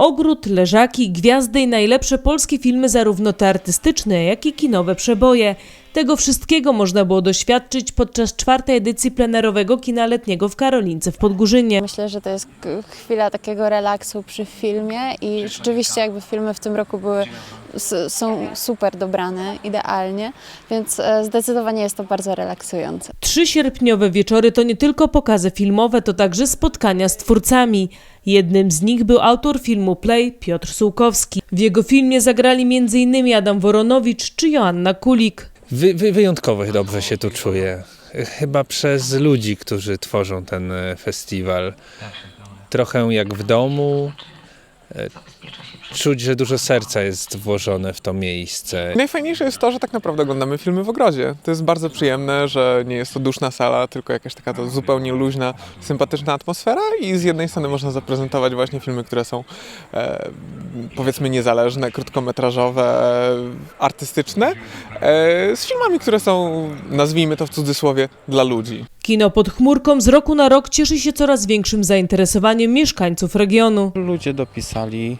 Ogród, Leżaki, Gwiazdy i najlepsze polskie filmy zarówno te artystyczne, jak i kinowe przeboje. Tego wszystkiego można było doświadczyć podczas czwartej edycji plenerowego kina letniego w Karolince w Podgórzynie. Myślę, że to jest chwila takiego relaksu przy filmie i rzeczywiście jakby filmy w tym roku były, są super dobrane, idealnie, więc e, zdecydowanie jest to bardzo relaksujące. Trzy sierpniowe wieczory to nie tylko pokazy filmowe, to także spotkania z twórcami. Jednym z nich był autor filmu Play Piotr Sułkowski. W jego filmie zagrali m.in. Adam Woronowicz czy Joanna Kulik. Wy, wy, wyjątkowo dobrze się tu czuję. Chyba przez ludzi, którzy tworzą ten e, festiwal. Trochę jak w domu. Czuć, że dużo serca jest włożone w to miejsce. Najfajniejsze jest to, że tak naprawdę oglądamy filmy w ogrodzie. To jest bardzo przyjemne, że nie jest to duszna sala, tylko jakaś taka to zupełnie luźna, sympatyczna atmosfera i z jednej strony można zaprezentować właśnie filmy, które są e, powiedzmy niezależne, krótkometrażowe, artystyczne, e, z filmami, które są, nazwijmy to w cudzysłowie, dla ludzi. Kino pod chmurką z roku na rok cieszy się coraz większym zainteresowaniem mieszkańców regionu. Ludzie dopisali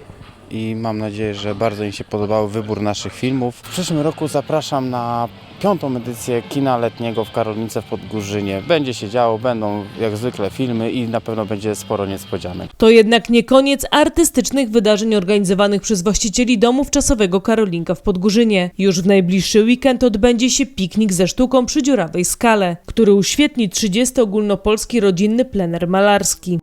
i mam nadzieję, że bardzo im się podobał wybór naszych filmów. W przyszłym roku zapraszam na piątą edycję kina letniego w Karolnice w Podgórzynie. Będzie się działo, będą jak zwykle filmy i na pewno będzie sporo niespodzianek. To jednak nie koniec artystycznych wydarzeń organizowanych przez właścicieli domów czasowego Karolinka w Podgórzynie. Już w najbliższy weekend odbędzie się piknik ze sztuką przy dziurawej skale, który uświetni 30 ogólnopolski rodzinny plener malarski.